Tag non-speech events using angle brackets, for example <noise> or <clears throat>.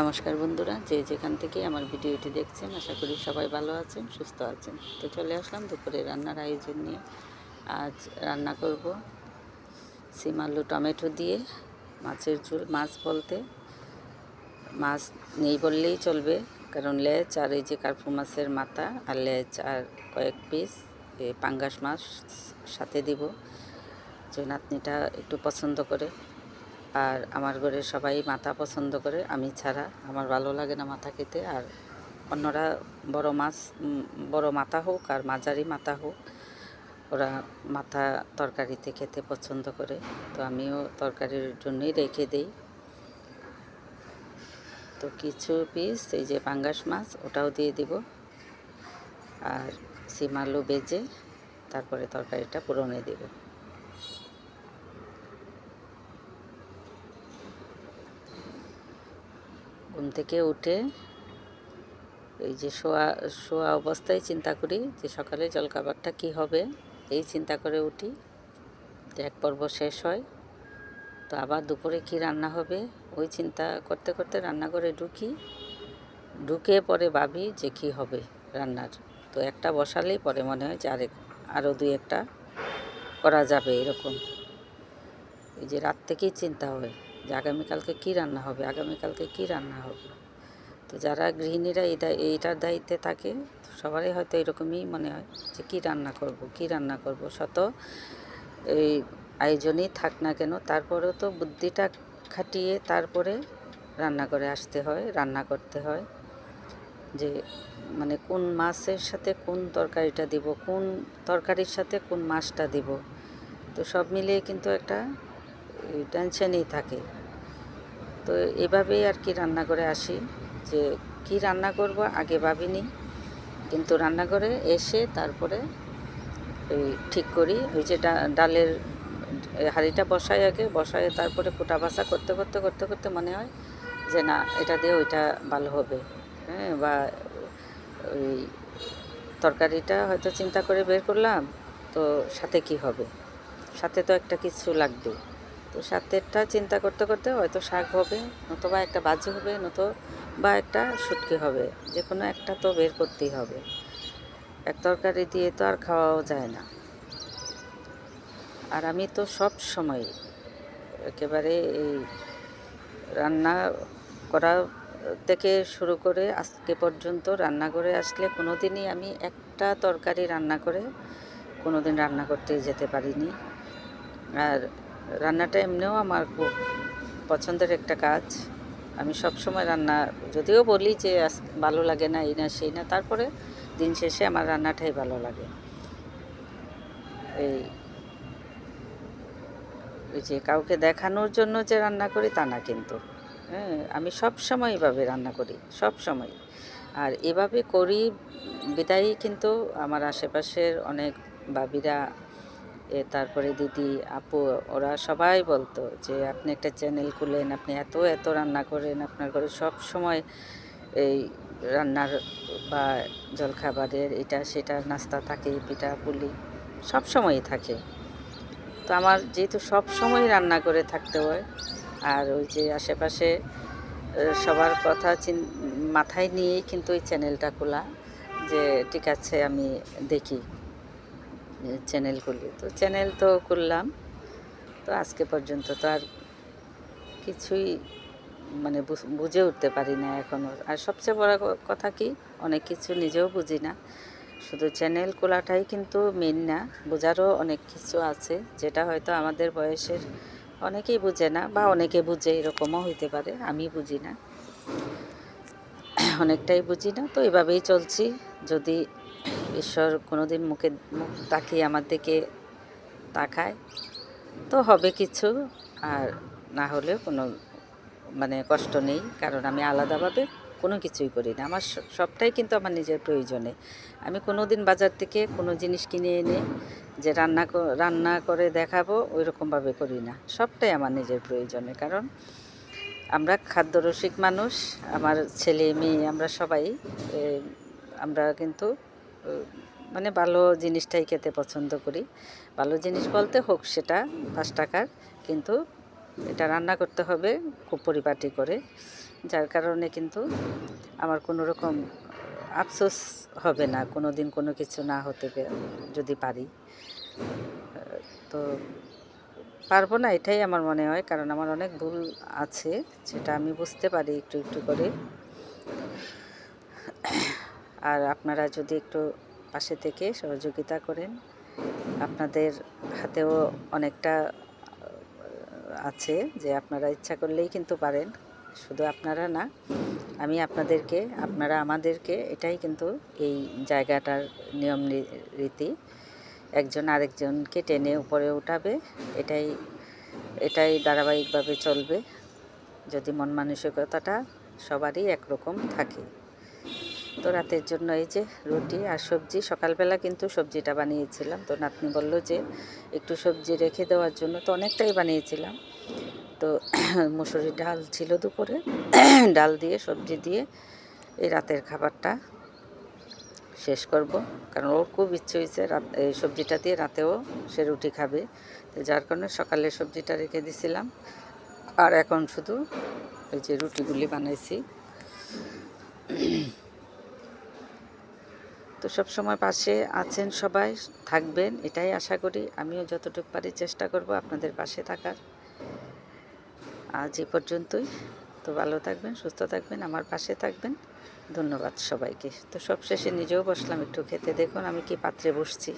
নমস্কার বন্ধুরা, যে যেখান থেকে আমার ভিডিওটি দেখছেন, আশা করি সবাই ভালো আছেন, সুস্থ আছেন। তো চলে আসলাম দুপুরে রান্নার আয়োজন নিয়ে। আজ রান্না করব সিম আলু টমেটো দিয়ে মাছের ঝোল, মাছ বলতে মাছ নেই বললেই চলবে, কারণ লেজ আর এই যে কার্পু মাছের মাথা আর লেজ আর কয়েক পিস পাঙ্গাস মাছ সাথে দিব। যে নাতনিটা একটু পছন্দ করে। আর আমার ঘরে সবাই মাথা পছন্দ করে, আমি ছাড়া। আমার ভালো লাগে না মাথা খেতে, আর অন্যরা বড় মাছ বড় মাথা হোক আর মাঝারি মাথা হোক, ওরা মাথা তরকারিতে খেতে পছন্দ করে। তো আমিও তরকারির জন্যই রেখে দেই। তো কিছু পিস এই যে পাঙ্গাস মাছ, ওটাও দিয়ে দিব। আর সিম আলু বেজে, তারপরে তরকারিটা পুরনে দেবো। ঘুম থেকে উঠে এই যে শোয়া শোয়া অবস্থায় চিন্তা করি যে সকালে জলখাবারটা কী হবে, এই চিন্তা করে উঠি যে এক পর্ব শেষ হয়, তো আবার দুপুরে কি রান্না হবে, ওই চিন্তা করতে করতে রান্নাঘরে ঢুকি, ঢুকে পরে ভাবি যে কি হবে রান্নার। তো একটা বসালেই পরে মনে হয় যে আরেক আরও দুই একটা করা যাবে এরকম। এই যে রাত থেকেই চিন্তা হয়। যে আগামীকালকে কী রান্না হবে, আগামীকালকে কী রান্না হবে। তো যারা গৃহিণীরা এই দায়- এইটার দায়িত্বে থাকে, সবারই হয়তো এরকমই মনে হয় যে কী রান্না করব, কী রান্না করব। শত এই আয়োজনই থাক না কেন, তারপরেও তো বুদ্ধিটা খাটিয়ে তারপরে রান্না করে আসতে হয়, রান্না করতে হয়। যে মানে কোন মাছের সাথে কোন তরকারিটা দিব, কোন তরকারির সাথে কোন মাছটা দিব, তো সব মিলিয়ে কিন্তু একটা টেনশনই থাকে। তো এভাবেই আর কি রান্না করে আসি যে কি রান্না করব আগে ভাবিনি। কিন্তু রান্নাঘরে এসে তারপরে ওই ঠিক করি। ওই যে ডালের হাঁড়িটা বসাই আগে, বসায় তারপরে কোটা বাসা করতে করতে করতে করতে মনে হয় যে না, এটা দিয়ে ওইটা ভালো হবে। হ্যাঁ বা ওই তরকারিটা হয়তো চিন্তা করে বের করলাম, তো সাথে কি হবে? সাথে তো একটা কিছু লাগবে। তো সাথেরটা চিন্তা করতে করতে হয়তো শাক হবে, নতুবা একটা বাজি হবে নতো বা একটা শুটকি হবে যে কোনো একটা তো বের করতেই হবে। এক তরকারি দিয়ে তো আর খাওয়াও যায় না। আর আমি তো সব সময় একেবারে এই রান্না করা থেকে শুরু করে আজকে পর্যন্ত রান্না করে আসলে কোনো দিনই আমি একটা তরকারি রান্না করে কোনো দিন রান্না করতে যেতে পারিনি। আর রান্নাটা এমনিও আমার খুব পছন্দের একটা কাজ। আমি সব সময় রান্না, যদিও বলি যে ভালো লাগে না, এই না, সেই না, তারপরে দিন শেষে আমার রান্নাটাই ভালো লাগে। এই ওই যে কাউকে দেখানোর জন্য যে রান্না করি তা না কিন্তু। হ্যাঁ আমি সব সময় এভাবে রান্না করি সব সময় আর এভাবে করি বিদায়ী কিন্তু আমার আশেপাশের অনেক বাবিরা তারপরে দিদি, আপু, ওরা সবাই বলতো যে, আপনি একটা চ্যানেল খুলেন, আপনি এত এত রান্না করেন, আপনার ঘরে সব সময় এই রান্নার বা জলখাবারের এটা, সেটা, নাস্তা থাকে, পিঠা, পুলি, সব সময়ই থাকে। তো আমার যেহেতু সব সময় রান্না করে থাকতে হয়, আর ওই যে আশেপাশে সবার কথা চিন, মাথায় নিয়েই কিন্তু ওই চ্যানেলটা খোলা যে, ঠিক আছে, আমি দেখি। চ্যানেল খুলি। তো চ্যানেল তো করলাম তো আজকে পর্যন্ত তো আর কিছুই মানে বুঝ- উঠতে পারি না এখনও আর সবচেয়ে বড় কথা কি, অনেক কিছু নিজেও বুঝি না। শুধু চ্যানেল খোলাটাই কিন্তু মেন না, বোঝারও অনেক কিছু আছে, যেটা হয়তো আমাদের বয়সের অনেকেই বুঝে না, বা অনেকে বুঝে, এরকমও হইতে পারে, আমি বুঝি না। অনেকটাই বুঝি না, তো এভাবেই চলছি। যদি ঈশ্বর কোনোদিন মুখে মুখ তাকিয়ে আমার দিকে তাকায়। তো হবে কিছু, আর না হলেও কোনো মানে কষ্ট নেই, কারণ আমি আলাদাভাবে কোনো কিছুই করি না। আমার সবটাই কিন্তু আমার নিজের প্রয়োজনে। আমি কোনো দিন বাজার থেকে কোনো জিনিস কিনে এনে যে রান্না রান্না করে দেখাবো ওই রকমভাবে করি না। সবটাই আমার নিজের প্রয়োজনে, কারণ আমরা খাদ্যরসিক মানুষ, আমার ছেলে, মেয়ে, আমরা সবাই আমরা কিন্তু মানে ভালো জিনিসটাই খেতে পছন্দ করি। ভালো জিনিস বলতে হোক সেটা, পাঁচ টাকার। কিন্তু এটা রান্না করতে হবে খুব পরিপাটি করে। যার কারণে কিন্তু আমার কোনো রকম আফসোস হবে না, কোনো দিন কোনো কিছু না হতে যদি পারি। তো পারব না এটাই আমার মনে হয়, কারণ আমার অনেক ভুল আছে যেটা আমি বুঝতে পারি একটু একটু করে। আর আপনারা যদি একটু পাশে থেকে সহযোগিতা করেন, আপনাদের হাতেও অনেকটা আছে যে আপনারা ইচ্ছা করলেই কিন্তু পারেন। শুধু আপনারা না, আমি আপনাদেরকে, আপনারা আমাদেরকে, এটাই কিন্তু এই জায়গাটার নিয়ম রীতি। একজন আরেকজনকে টেনে উপরে উঠাবে, এটাই এটাই ধারাবাহিকভাবে চলবে। যদি মন মানসিকতাটা সবারই একরকম থাকে। তো রাতের জন্য এই যে রুটি আর সবজি, সকালবেলা কিন্তু সবজিটা বানিয়েছিলাম। তো নাতনি বলল যে একটু সবজি রেখে দেওয়ার জন্য তো অনেকটাই বানিয়েছিলাম। তো <clears throat> মুসুরির ডাল ছিল দুপুরে। <clears throat> ডাল দিয়ে, সবজি দিয়ে এই রাতের খাবারটা শেষ করব। কারণ ওর খুব ইচ্ছে হয়েছে এই সবজিটা দিয়ে রাতেও সে রুটি খাবে। তো যার কারণে সকালে সবজিটা রেখে দিছিলাম। আর এখন শুধু ওই যে রুটিগুলি বানাইছি। <clears throat> তো সব সময় পাশে আছেন সবাই, থাকবেন, এটাই আশা করি। আমিও যতটুকু পারি চেষ্টা করব আপনাদের পাশে থাকার। আজ এ পর্যন্তই। তো ভালো থাকবেন, সুস্থ থাকবেন, আমার পাশে থাকবেন। ধন্যবাদ সবাইকে। তো সবশেষে নিজেও বসলাম একটু খেতে। দেখুন আমি কি পাত্রে বসছি।